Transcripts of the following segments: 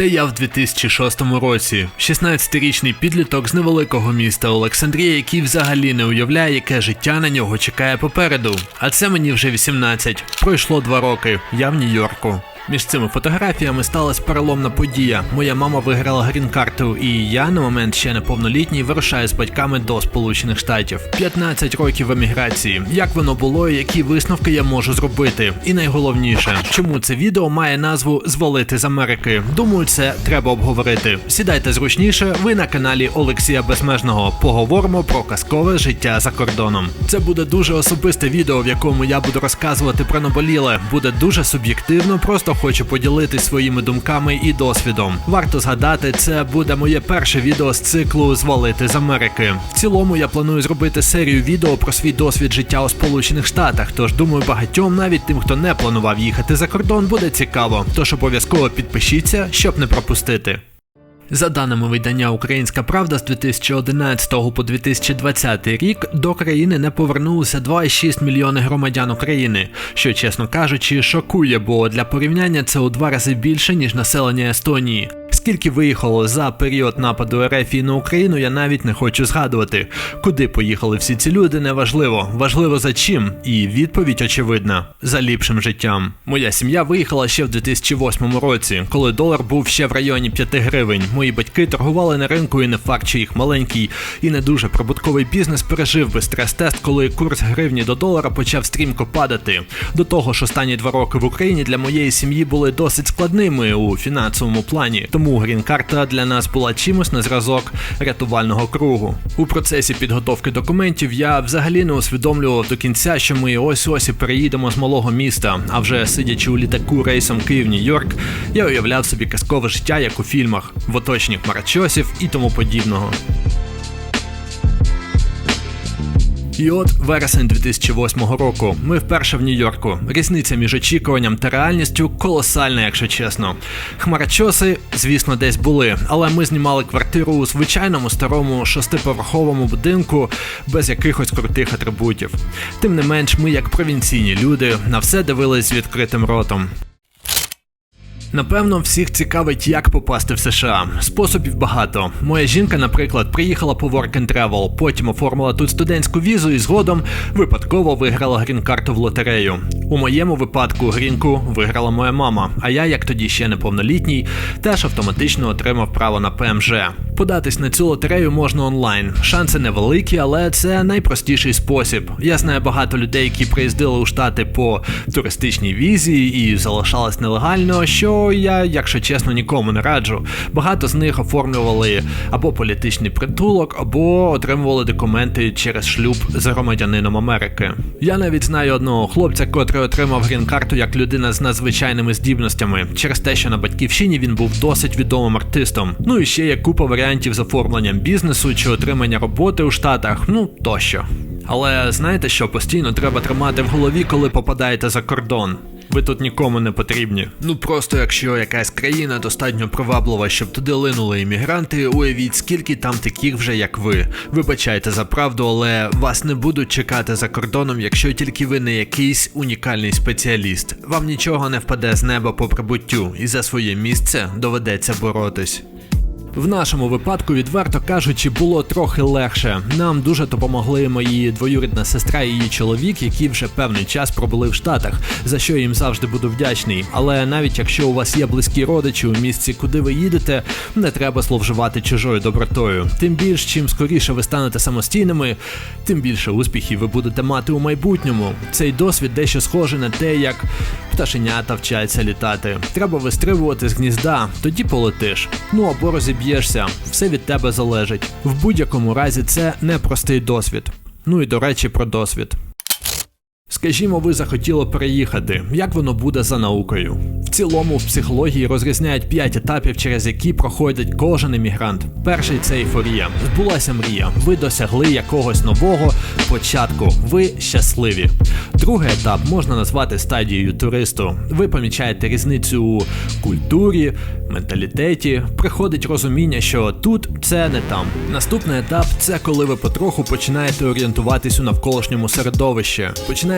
Це я в 2006 році. 16-річний підліток з невеликого міста Олександрія, який взагалі не уявляє, яке життя на нього чекає попереду. А це мені вже 18. Пройшло два роки. Я в Нью-Йорку. Між цими фотографіями сталася переломна подія. Моя мама виграла грін-карту, і я на момент ще неповнолітній вирушаю з батьками до Сполучених Штатів. 15 років в еміграції. Як воно було, і які висновки я можу зробити? І найголовніше, чому це відео має назву Звалити з Америки? Думаю, це треба обговорити. Сідайте зручніше. Ви на каналі Олексія Безмежного. Поговоримо про казкове життя за кордоном. Це буде дуже особисте відео, в якому я буду розказувати про наболіле. Буде дуже суб'єктивно, просто хочу поділитись своїми думками і досвідом. Варто згадати, це буде моє перше відео з циклу Звалити з Америки. В цілому я планую зробити серію відео про свій досвід життя у Сполучених Штатах. Тож думаю, багатьом, навіть тим, хто не планував їхати за кордон, буде цікаво. Тож обов'язково підпишіться, щоб не пропустити. За даними видання Українська Правда з 2011 по 2020 рік до країни не повернулося 2,6 мільйони громадян України, що, чесно кажучи, шокує, бо для порівняння це у два рази більше ніж населення Естонії. Скільки виїхало за період нападу РФ на Україну, я навіть не хочу згадувати. Куди поїхали всі ці люди, неважливо. Важливо за чим, і відповідь очевидна за ліпшим життям. Моя сім'я виїхала ще в 2008 році, коли долар був ще в районі 5 гривень. Мої батьки торгували на ринку, і не факт, що їх маленький і не дуже прибутковий бізнес пережив би стрес-тест, коли курс гривні до долара почав стрімко падати. До того ж, останні два роки в Україні для моєї сім'ї були досить складними у фінансовому плані. Тому грін-карта для нас була чимось на зразок рятувального кругу. У процесі підготовки документів я взагалі не усвідомлював до кінця, що ми ось ось переїдемо з малого міста. А вже сидячи у літаку рейсом Київ-Нью-Йорк, я уявляв собі казкове життя, як у фільмах, в оточенні марачосів і тому подібного. От вересень 2008 року. Ми вперше в Нью-Йорку. Різниця між очікуванням та реальністю колосальна, якщо чесно. Хмарочоси, звісно, десь були, але ми знімали квартиру у звичайному старому шестиповерховому будинку без якихось крутих атрибутів. Тим не менш, ми, як провінційні люди, на все дивились з відкритим ротом. Напевно, всіх цікавить, як попасти в США. Способів багато. Моя жінка, наприклад, приїхала по Work and Travel, потім оформила тут студентську візу і згодом випадково виграла грін-карту в лотерею. У моєму випадку грінку виграла моя мама, а я, як тоді ще неповнолітній, теж автоматично отримав право на ПМЖ. Податись на цю лотерею можна онлайн. Шанси невеликі, але це найпростіший спосіб. Я знаю багато людей, які приїздили у штати по туристичній візі і залишались нелегально. що я, якщо чесно, нікому не раджу. Багато з них оформлювали або політичний притулок, або отримували документи через шлюб з громадянином Америки. Я навіть знаю одного хлопця, котрий отримав грін-карту як людина з надзвичайними здібностями, через те, що на батьківщині він був досить відомим артистом. Ну і ще є купа варіантів з оформленням бізнесу чи отримання роботи у штатах, ну тощо. Але знаєте, що постійно треба тримати в голові, коли попадаєте за кордон. Ви тут нікому не потрібні. Ну просто якщо якась країна достатньо приваблива, щоб туди линули іммігранти, уявіть, скільки там таких вже як ви. Вибачайте за правду, але вас не будуть чекати за кордоном, якщо тільки ви не якийсь унікальний спеціаліст. Вам нічого не впаде з неба по прибуттю, і за своє місце доведеться боротись. В нашому випадку, відверто кажучи, було трохи легше. Нам дуже допомогли мої двоюрідна сестра і її чоловік, які вже певний час пробули в Штатах, за що їм завжди буду вдячний. Але навіть якщо у вас є близькі родичі у місці, куди ви їдете, не треба зловживати чужою добротою. Тим більш, чим скоріше ви станете самостійними, тим більше успіхів ви будете мати у майбутньому. Цей досвід дещо схожий на те, як пташенята вчаться літати. Треба вистрибувати з гнізда, тоді полетиш. Ну або розіб'єшся, все від тебе залежить. В будь-якому разі це непростий досвід. Ну і до речі, про досвід. Скажімо, ви захотіли переїхати. Як воно буде за наукою? В цілому в психології розрізняють 5 етапів, через які проходить кожен емігрант. Перший це ейфорія. Збулася мрія. Ви досягли якогось нового початку. Ви щасливі. Другий етап можна назвати стадією туристу. Ви помічаєте різницю у культурі, менталітеті. Приходить розуміння, що тут це не там. Наступний етап це коли ви потроху починаєте орієнтуватись у навколишньому середовищі.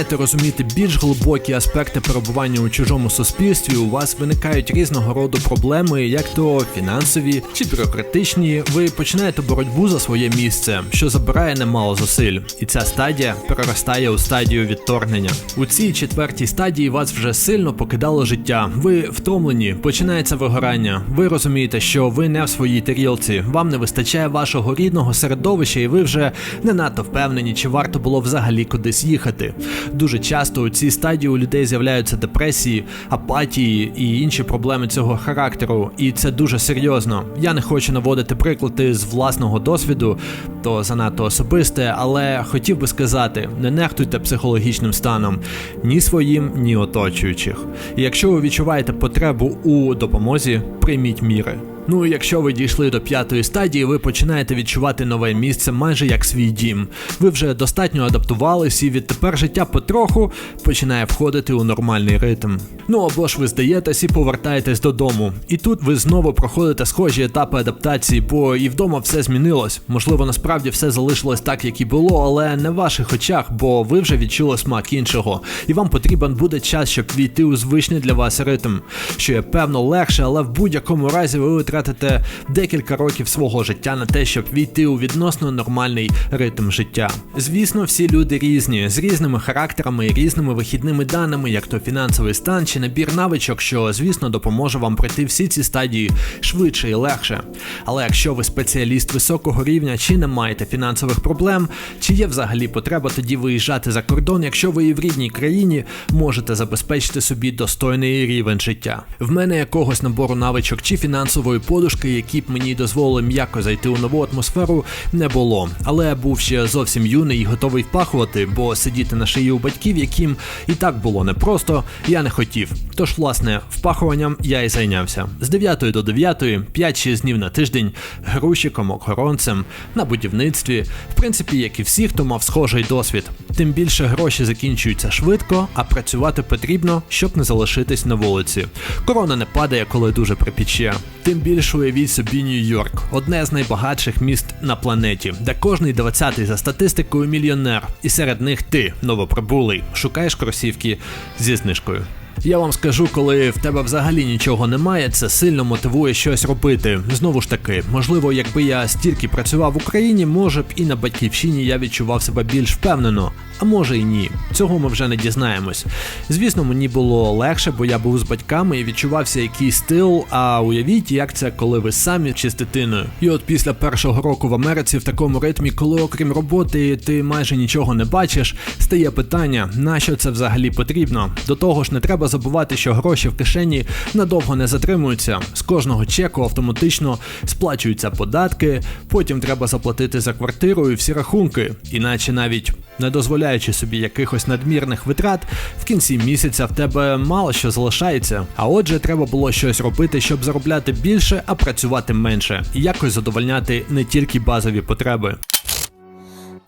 Починаєте розуміти більш глибокі аспекти перебування у чужому суспільстві, у вас виникають різного роду проблеми, як то фінансові чи бюрократичні, ви починаєте боротьбу за своє місце, що забирає немало зусиль, і ця стадія переростає у стадію відторгнення. У цій четвертій стадії вас вже сильно покидало життя. Ви втомлені, починається вигорання. Ви розумієте, що ви не в своїй тарілці, вам не вистачає вашого рідного середовища, і ви вже не надто впевнені, чи варто було взагалі кудись їхати. Дуже часто у цій стадії у людей з'являються депресії, апатії і інші проблеми цього характеру, і це дуже серйозно. Я не хочу наводити приклади з власного досвіду, то занадто особисте, але хотів би сказати: не нехтуйте психологічним станом ні своїм, ні оточуючих. І якщо ви відчуваєте потребу у допомозі, прийміть міри. Ну якщо ви дійшли до п'ятої стадії, ви починаєте відчувати нове місце майже як свій дім. Ви вже достатньо адаптувались, і відтепер життя потроху починає входити у нормальний ритм. Ну або ж ви здаєтесь і повертаєтесь додому. І тут ви знову проходите схожі етапи адаптації, бо і вдома все змінилось. Можливо, насправді все залишилось так, як і було, але не в ваших очах, бо ви вже відчули смак іншого. І вам потрібен буде час, щоб війти у звичний для вас ритм, що є певно легше, але в будь-якому разі ви витратите декілька років свого життя на те, щоб війти у відносно нормальний ритм життя. Звісно, всі люди різні, з різними характерами і різними вихідними даними, як то фінансовий стан чи набір навичок, що звісно допоможе вам пройти всі ці стадії швидше і легше. Але якщо ви спеціаліст високого рівня чи не маєте фінансових проблем, чи є взагалі потреба тоді виїжджати за кордон, якщо ви і в рідній країні можете забезпечити собі достойний рівень життя. В мене якогось набору навичок чи фінансової подушки, які б мені дозволили м'яко зайти у нову атмосферу, не було. Але я був ще зовсім юний і готовий впахувати, бо сидіти на шиї у батьків, яким і так було непросто, я не хотів. Тож, власне, впахуванням я і зайнявся. З 9 до 9, 5-6 днів на тиждень, грузчиком, охоронцем, на будівництві, в принципі, як і всі, хто мав схожий досвід. Тим більше гроші закінчуються швидко, а працювати потрібно, щоб не залишитись на вулиці. Корона не падає, коли дуже припіче. Тим більше уявіть собі Нью-Йорк, одне з найбагатших міст на планеті, де кожний 20-й за статистикою мільйонер, і серед них ти, новоприбулий, шукаєш кросівки зі знижкою. Я вам скажу, коли в тебе взагалі нічого немає, це сильно мотивує щось робити. Знову ж таки, можливо, якби я стільки працював в Україні, може б і на батьківщині я відчував себе більш впевнено. А може і ні. Цього ми вже не дізнаємось. Звісно, мені було легше, бо я був з батьками і відчувався якийсь стил. А уявіть, як це, коли ви самі чи з дитиною. І от після першого року в Америці в такому ритмі, коли окрім роботи ти майже нічого не бачиш, стає питання, на що це взагалі потрібно. До того ж, не треба забувати, що гроші в кишені надовго не затримуються. З кожного чеку автоматично сплачуються податки, потім треба заплатити за квартиру і всі рахунки, іначе навіть не дозволяючи собі якихось надмірних витрат, в кінці місяця в тебе мало що залишається. А отже, треба було щось робити, щоб заробляти більше, а працювати менше, і якось задовольняти не тільки базові потреби.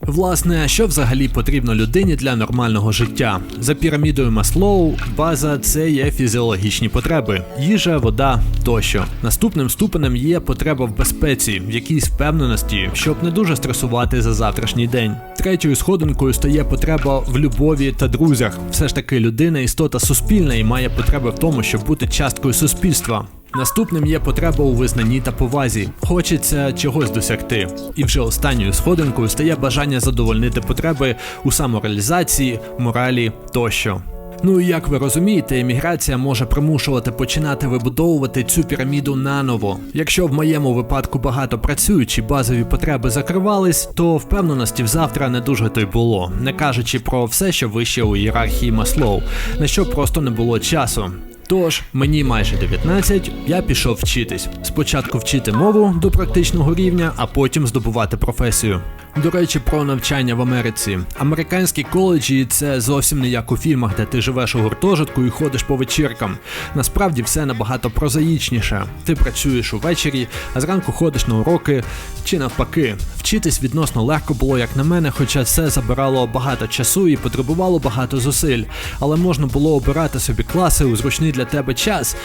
Власне, що взагалі потрібно людині для нормального життя? За пірамідою Маслоу, база це є фізіологічні потреби: їжа, вода тощо. Наступним ступенем є потреба в безпеці, в якійсь впевненості, щоб не дуже стресувати за завтрашній день. Третьою сходинкою стає потреба в любові та друзях. Все ж таки, людина істота суспільна і має потреби в тому, щоб бути часткою суспільства. Наступним є потреба у визнанні та повазі. Хочеться чогось досягти. І вже останньою сходинкою стає бажання задовольнити потреби у самореалізації, моралі тощо. Ну і як ви розумієте, еміграція може примушувати починати вибудовувати цю піраміду наново. Якщо в моєму випадку багато працюючі базові потреби закривались, то впевненості в завтра не дуже то й було, не кажучи про все, що вище у ієрархії Маслоу, на що просто не було часу. Тож, мені майже 19, я пішов вчитись. Спочатку вчити мову до практичного рівня, а потім здобувати професію. До речі, про навчання в Америці. Американські коледжі це зовсім не як у фільмах, де ти живеш у гуртожитку і ходиш по вечіркам. Насправді все набагато прозаїчніше. Ти працюєш увечері, а зранку ходиш на уроки чи навпаки. Вчитись відносно легко було, як на мене, хоча це забирало багато часу і потребувало багато зусиль. Але можна було обирати собі класи у зручний для тебе час.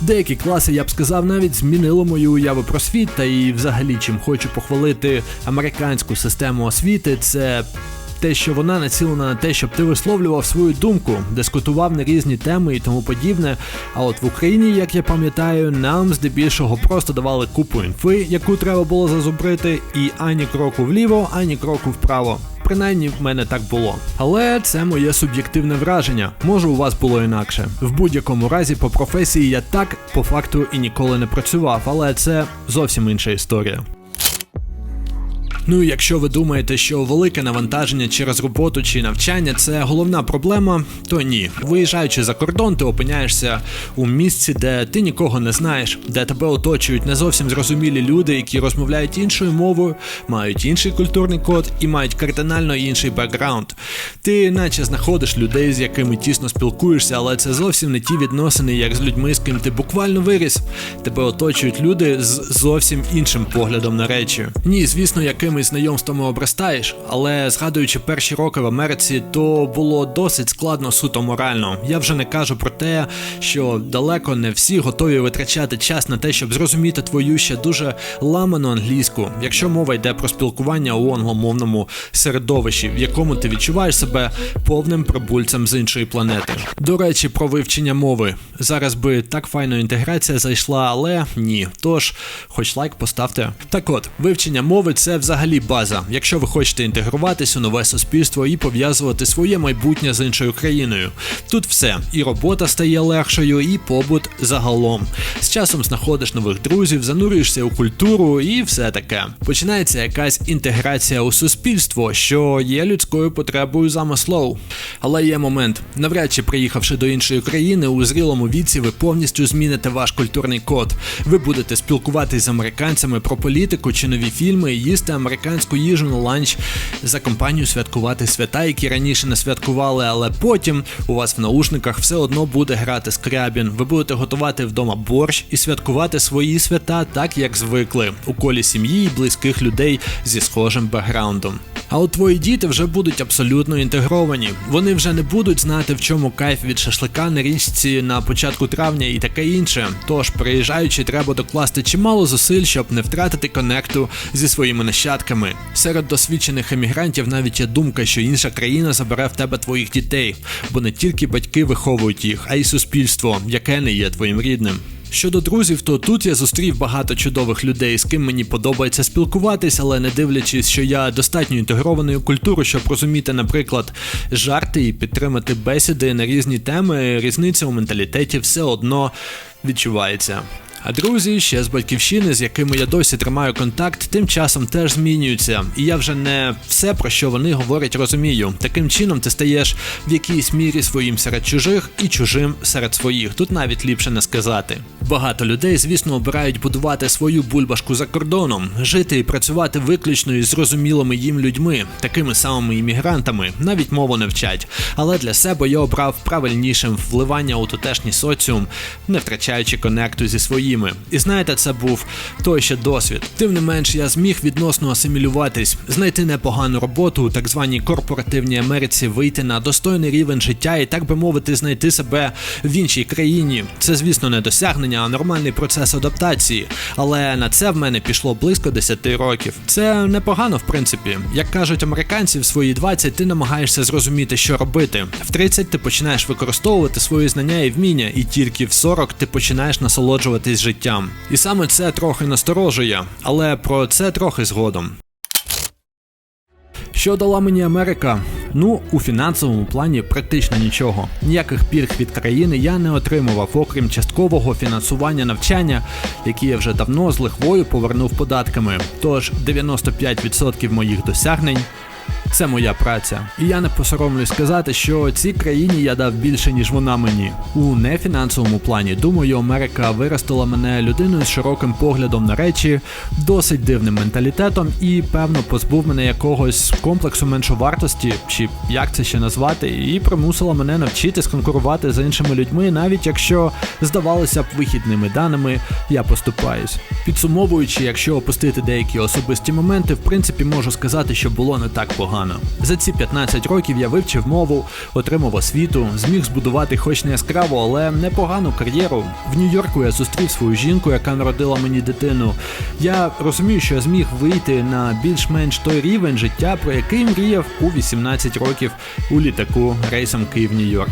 Деякі класи, я б сказав, навіть змінило мою уяву про світ, та і взагалі чим хочу похвалити американську систему освіти, це те, що вона націлена на те, щоб ти висловлював свою думку, дискутував на різні теми і тому подібне. А от в Україні, як я пам'ятаю, нам здебільшого просто давали купу інфи, яку треба було зазубрити, і ані кроку вліво, ані кроку вправо. Принаймні в мене так було. Але це моє суб'єктивне враження. Може, у вас було інакше. В будь-якому разі, по професії я так по факту і ніколи не працював, але це зовсім інша історія. Ну і якщо ви думаєте, що велике навантаження через роботу чи навчання це головна проблема, то ні. Виїжджаючи за кордон, ти опиняєшся у місці, де ти нікого не знаєш, де тебе оточують не зовсім зрозумілі люди, які розмовляють іншою мовою, мають інший культурний код і мають кардинально інший бекграунд. Ти наче знаходиш людей, з якими тісно спілкуєшся, але це зовсім не ті відносини, як з людьми, з ким ти буквально виріс. Тебе оточують люди з зовсім іншим поглядом на речі. Ні, звісно, якими знайомствами обростаєш, але згадуючи перші роки в Америці, то було досить складно суто морально. Я вже не кажу про те, що далеко не всі готові витрачати час на те, щоб зрозуміти твою ще дуже ламану англійську, якщо мова йде про спілкування у англомовному середовищі, в якому ти відчуваєш себе повним прибульцем з іншої планети. До речі, про вивчення мови. Зараз би так файно інтеграція зайшла, але ні. Тож, хоч лайк поставте. Так от, вивчення мови це взагалі база, якщо ви хочете інтегруватись у нове суспільство і пов'язувати своє майбутнє з іншою країною. Тут все, і робота стає легшою, і побут загалом. З часом знаходиш нових друзів, занурюєшся у культуру і все таке. Починається якась інтеграція у суспільство, що є людською потребою замислов. Але є момент, навряд чи приїхавши до іншої країни, у зрілому віці ви повністю зміните ваш культурний код. Ви будете спілкуватись з американцями про політику чи нові фільми, їсти американську їжу на ланч, за компанію святкувати свята, які раніше не святкували, але потім у вас в наушниках все одно буде грати скрябін. Ви будете готувати вдома борщ і святкувати свої свята так, як звикли, у колі сім'ї і близьких людей зі схожим бекграундом. А от твої діти вже будуть абсолютно інтегровані. Вони вже не будуть знати, в чому кайф від шашлика на річці на початку травня і таке інше. Тож, приїжджаючи, треба докласти чимало зусиль, щоб не втратити конекту зі своїми нащадками. Серед досвідчених емігрантів навіть є думка, що інша країна забере в тебе твоїх дітей, бо не тільки батьки виховують їх, а й суспільство, яке не є твоїм рідним. Щодо друзів, то тут я зустрів багато чудових людей, з ким мені подобається спілкуватись, але не дивлячись, що я достатньо інтегрований у культуру, щоб розуміти, наприклад, жарти і підтримати бесіди на різні теми, різниця у менталітеті все одно відчувається. А друзі ще з батьківщини, з якими я досі тримаю контакт, тим часом теж змінюються. І я вже не все, про що вони говорять, розумію. Таким чином ти стаєш в якійсь мірі своїм серед чужих і чужим серед своїх. Тут навіть ліпше не сказати. Багато людей, звісно, обирають будувати свою бульбашку за кордоном, жити і працювати виключно із зрозумілими їм людьми, такими самими іммігрантами, навіть мову не вчать. Але для себе я обрав правильнішим вливання у тутешній соціум, не втрачаючи конекту зі своїми. І знаєте, це був той ще досвід. Тим не менш, я зміг відносно асимілюватись, знайти непогану роботу у так званій корпоративній Америці, вийти на достойний рівень життя і, так би мовити, знайти себе в іншій країні. Це, звісно, не досягнення, а нормальний процес адаптації. Але на це в мене пішло близько 10 років. Це непогано, в принципі. Як кажуть американці, в свої 20 ти намагаєшся зрозуміти, що робити. В 30 ти починаєш використовувати свої знання і вміння, і тільки в 40 ти починаєш насолоджуватись життям. І саме це трохи насторожує, але про це трохи згодом. Що дала мені Америка? Ну, у фінансовому плані практично нічого. Ніяких пільг від країни я не отримував, окрім часткового фінансування навчання, які я вже давно з лихвою повернув податками. Тож 95% моїх досягнень. Це моя праця. І я не посоромлюсь сказати, що цій країні я дав більше, ніж вона мені. У нефінансовому плані, думаю, Америка виростила мене людиною з широким поглядом на речі, досить дивним менталітетом і, певно, позбув мене якогось комплексу меншовартості, чи як це ще назвати, і примусила мене навчитись конкурувати з іншими людьми, навіть якщо, здавалося б, вихідними даними я поступаюсь. Підсумовуючи, якщо опустити деякі особисті моменти, в принципі можу сказати, що було не так погано. Непогано. За ці 15 років я вивчив мову, отримав освіту, зміг збудувати хоч не яскраву, але непогану кар'єру. В Нью-Йорку я зустрів свою жінку, яка народила мені дитину. Я розумію, що я зміг вийти на більш-менш той рівень життя, про який мріяв у 18 років у літаку рейсом Київ-Нью-Йорк.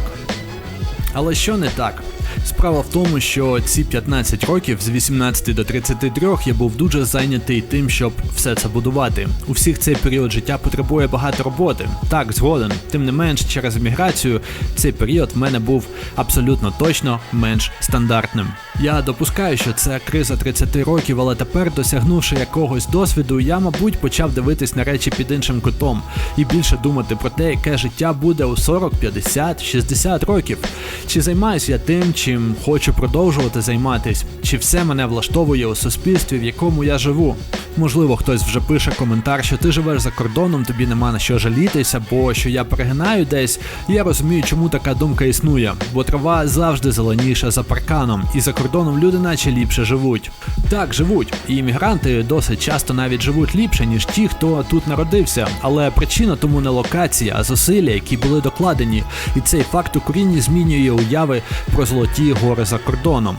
Але що не так? Справа в тому, що ці 15 років з 18 до 33 я був дуже зайнятий тим, щоб все це будувати. У всіх цей період життя потребує багато роботи. Так, згоден. Тим не менш, через еміграцію цей період в мене був абсолютно точно менш стандартним. Я допускаю, що це криза 30 років, але тепер, досягнувши якогось досвіду, я, мабуть, почав дивитись на речі під іншим кутом і більше думати про те, яке життя буде у 40, 50, 60 років. Чи займаюся я тим, чим хочу продовжувати займатись, чи все мене влаштовує у суспільстві, в якому я живу. Можливо, хтось вже пише коментар, що ти живеш за кордоном, тобі нема на що жалітися, бо що я перегинаю десь. Я розумію, чому така думка існує, бо трава завжди зеленіша за парканом, і за кордоном люди наче ліпше живуть. Так, живуть, і іммігранти досить часто навіть живуть ліпше, ніж ті, хто тут народився. Але причина тому не локація, а зусилля, які були докладені. І цей факт у корінні змінює уяви про золоті гори за кордоном.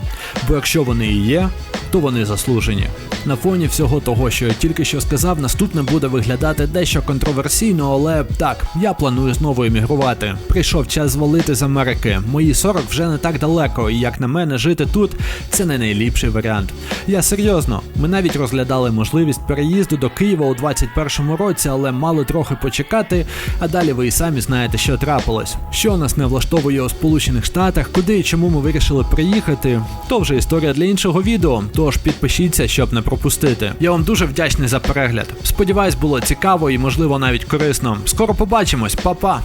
Бо якщо вони і є, то вони заслужені. На фоні всього того, що я тільки що сказав, наступне буде виглядати дещо контроверсійно, але так, я планую знову емігрувати. Прийшов час звалити з Америки. Мої 40 вже не так далеко, і як на мене, жити тут це не найліпший варіант. Я серйозно, ми навіть розглядали можливість переїзду до Києва у 21-му році, але мали трохи почекати. А далі ви і самі знаєте, що трапилось. Що нас не влаштовує у Сполучених Штатах, куди і чому ми вирішили приїхати, то вже історія для іншого відео. Тож підпишіться, щоб не пропустити. Я вам дуже вдячний за перегляд. Сподіваюсь, було цікаво і можливо навіть корисно. Скоро побачимось, Па-па!